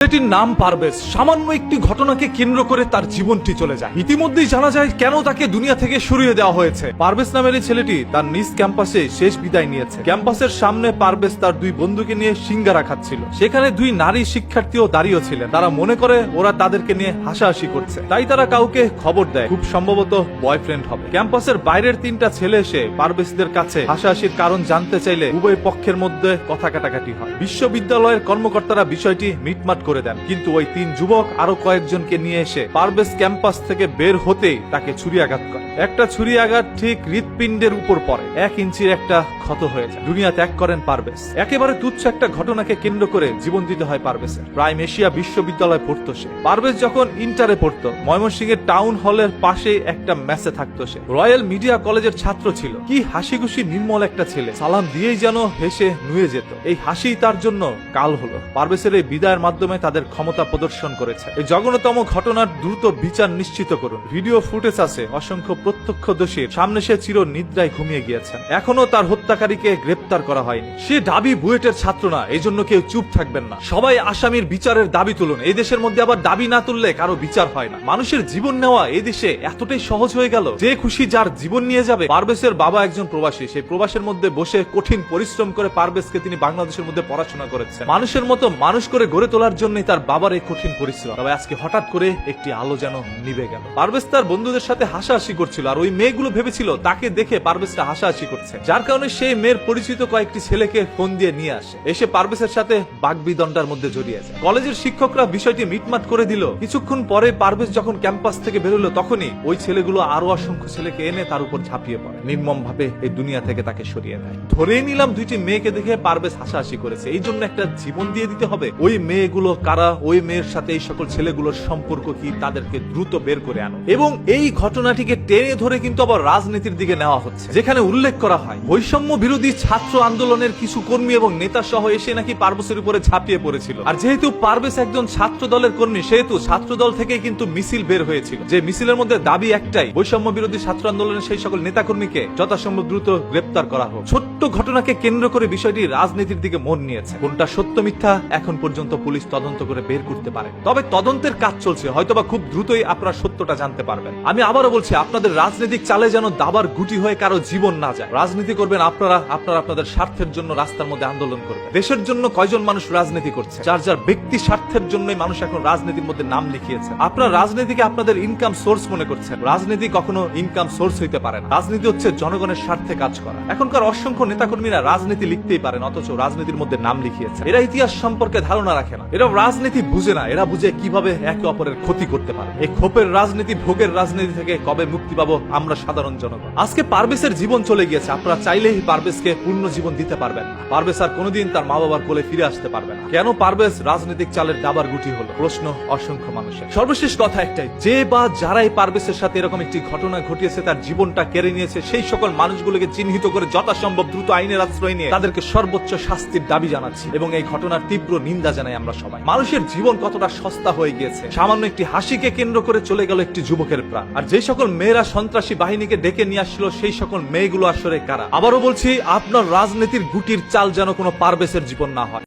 ছেলেটির নাম পারভেজ। সামান্য একটি ঘটনাকে কেন্দ্র করে তার জীবনটি চলে যায়। ইতিমধ্যেই জানা যায় কেন তাকে দুনিয়া থেকে সরিয়ে দেওয়া হয়েছে। পারভেজ নামের এই ছেলেটি তার নিজ ক্যাম্পাসে শেষ বিদায় নিয়েছে। ক্যাম্পাসের সামনে পারভেজ তার দুই বন্ধুকে নিয়ে সিঙ্গারা খাচ্ছিল। সেখানে দুই নারী শিক্ষার্থীও দাঁড়িয়ে ছিলেন। তারা মনে করে ওরা তাদেরকে নিয়ে হাসাহাসি করছে। তাই তারা কাউকে খবর দেয়। খুব সম্ভবত বয়ফ্রেন্ড হবে। ক্যাম্পাসের বাইরের তিনটা ছেলে এসে পারভেজদের কাছে হাসাহাসির কারণ জানতে চাইলে উভয় পক্ষের মধ্যে কথা কাটাকাটি হয়। বিশ্ববিদ্যালয়ের কর্মকর্তারা বিষয়টি মিটমাট করে দেন। কিন্তু ওই তিন যুবক আরও কয়েকজনকে নিয়ে এসে পারভেজ ক্যাম্পাস থেকে বের হতেই তাকে ছুরি আঘাত করে। একটা ছুরি আঘাত ঠিক হৃৎপিণ্ডের উপর পড়ে। এক ইঞ্চির একটা ক্ষত হয়ে যায়। দুনিয়া ত্যাগ করেন পারভেজ। একেবারে তুচ্ছ একটা ঘটনাকে কেন্দ্র করে জীবন দিতে হয় পারভেজের। প্রাইম এশিয়া বিশ্ববিদ্যালয়ে পড়তো সে। পারভেজ যখন ইন্টারে পড়তো, ময়মনসিংহের টাউন হলের পাশে একটা ম্যাচে থাকতো সে। রয়্যাল মিডিয়া কলেজের ছাত্র ছিল। কি হাসি খুশি নির্মল একটা ছেলে। সালাম দিয়েই যেন হেসে নুয়ে যেত। এই হাসি তার জন্য কাল হলো। পারভেজের এই বিদায়ের মাধ্যমে তাদের ক্ষমতা প্রদর্শন করেছে। এই জঘন্যতম ঘটনার দ্রুত বিচার নিশ্চিত করুন। ভিডিও ফুটেজ আছে, অসংখ্য প্রত্যক্ষদর্শীর। সামনে সে চির নিদ্রায় ঘুমিয়ে গিয়েছেন। এখনও তার হত্যাকারীকে গ্রেপ্তার করা হয়নি। সে দাবি বুয়েটের ছাত্র না এই জন্য কেউ চুপ থাকবেন না। সবাই আসামির বিচারের দাবি তুলুন। এই দেশের মধ্যে আবার দাবি না তুললে কারও বিচার হয় না। মানুষের জীবন নেওয়া এই দেশে এতটাই সহজ হয়ে গেল। যে খুশি যার জীবন নিয়ে যাবে, পারভেজের বাবা একজন প্রবাসী। সেই প্রবাসের মধ্যে বসে কঠিন পরিশ্রম করে পারভেজকে তিনি বাংলাদেশের মধ্যে পড়াশোনা করেছেন। মানুষের মতো মানুষ করে গড়ে তোলার জন্যই তার বাবার এই কঠিন পরিশ্রম। তবে আজকে হঠাৎ করে একটি আলো যেন নিভে গেল। পারভেজ তার বন্ধুদের সাথে হাসাহাসি করছিল, আর ওই মেয়েগুলো ভেবেছিল তাকে দেখে পারভেজটা হাসাহাসি করছে। যার কারণে সেই মেয়ের পরিচিত কয়েকটি ছেলেকে ফোন দিয়ে নিয়ে আসে। এসে পারভেজের সাথে বাগবিদণ্ডার মধ্যে জড়িয়ে যায়। কলেজের শিক্ষকরা বিষয়টি মিটমাট করে দিল। কিছুক্ষণ পরে পারভেজ যখন ক্যাম্পাস থেকে বেরোলো, তখনই ওই ছেলেগুলো আরও অসংখ্য ছেলেকে এনে তার উপর ঝাঁপিয়ে পড়ে। নির্মম ভাবে এই দুনিয়া থেকে তাকে সরিয়ে দেয় ধরেই নিলাম দুইটি মেয়েকে দেখে পারভেজ হাসাহাসি করেছে। এই জন্য একটা জীবন দিয়ে দিতে হবে। ওই মেয়েগুলো কারা ওই মেয়ের সাথে এই সকল ছেলেগুলোর সম্পর্ক কি তাদেরকে দ্রুত বের করে আনো। এবং এই ঘটনাটিকে টেনে ধরে কিন্তু আবার রাজনীতির দিকে নেওয়া হচ্ছে। যেখানে উল্লেখ করা হয়, বৈষম্য বিরোধী ছাত্র আন্দোলনের কিছু কর্মী এবং নেতা সহ এসে নাকি পারভেজের উপরে ঝাঁপিয়ে পড়েছিল। আর যেহেতু পারভেজ একজন ছাত্র দলের কর্মী, সেহেতু ছাত্র দল থেকে কিন্তু মিছিল বের হয়েছিল। যে মিছিলের মধ্যে দাবি একটাই, বৈষম্য বিরোধী ছাত্র আন্দোলনের সেই সকল নেতাকর্মীকে যথাসম্ভব দ্রুত গ্রেপ্তার করা হোক। ছোট্ট ঘটনাকে কেন্দ্র করে বিষয়টি রাজনীতির দিকে মন নিয়েছে। কোনটা সত্য মিথ্যা, এখন পর্যন্ত পুলিশ তদন্ত করে বের করতে পারে। তবে তদন্তের কাজ চলছে। হয়তোবা খুব দ্রুতই আপনারা সত্যটা জানতে পারবেন। আমি আবারও বলছি, আপনাদের রাজনৈতিক চালে যেন দাবার গুটি হয়ে কারও জীবন না যায়। রাজনীতি করবেন আপনারা আপনারা আপনাদের স্বার্থের জন্য রাস্তার মধ্যে আন্দোলন করবেন। দেশের জন্য কয়জন মানুষ রাজনীতি করছে? যার যার ব্যক্তি স্বার্থের জন্যই মানুষ এখন রাজনীতির মধ্যে নাম লিখিয়েছে। আপনারা রাজনীতিকে আপনাদের ইনকাম সোর্স মনে করছেন। রাজনীতি কখনো ইনকাম সোর্স হইতে পারে না। রাজনীতি হচ্ছে জনগণের স্বার্থে কাজ করা। এখনকার অসংখ্য নেতাকর্মীরা রাজনীতি লিখতেই পারেন, অথচ রাজনীতির মধ্যে নাম লিখিয়েছে এরা ইতিহাস সম্পর্কে ধারণা রাখে না। এরা রাজনীতি বুঝে না, এরা বুঝে কীভাবে একে অপরের ক্ষতি করতে পারে। এই ক্ষোভের রাজনীতি, ভোগের রাজনীতি থেকে কবে মুক্তি পাবো আমরা সাধারণ জনগণ। আজকে পারভেজের জীবন চলে গিয়েছে, আপনারা চাইলেই পারভেজকে পূর্ণ জীবন দিতে পারবেন না। পারভেজ আর কোনোদিন তার মা বাবার কোলে ফিরে আসতে পারবে না। কেন পারভেজ রাজনৈতিক চালের দাবার গুটি হলো? প্রশ্ন অসংখ্য মানুষের। সর্বশেষ কথা একটাই, যে বা যারাই পারভেজের সাথে এরকম একটি ঘটনা ঘটিয়েছে, তার জীবনটা কেড়ে নিয়েছে, সেই সকল মানুষগুলোকে চিহ্নিত করে যথাসম্ভব দ্রুত আইনের আশ্রয় নিয়ে তাদেরকে সর্বোচ্চ শাস্তির দাবি জানাচ্ছি এবং এই ঘটনার তীব্র নিন্দা জানাই আমরা সবাই। মানুষের জীবন কতটা সস্তা হয়ে গিয়েছে। সামান্য একটি হাসিকে কেন্দ্র করে চলে গেল একটি যুবকের প্রাণ। আর যে সকল মেয়েরা সন্ত্রাসী বাহিনীকে ডেকে নিয়ে আসছিল, সেই সকল মেয়েগুলো আসলে কারা? আবারও বলছি, আপনার রাজনীতির গুটির চাল যেন কোনো পারবেসের জীবন না হয়।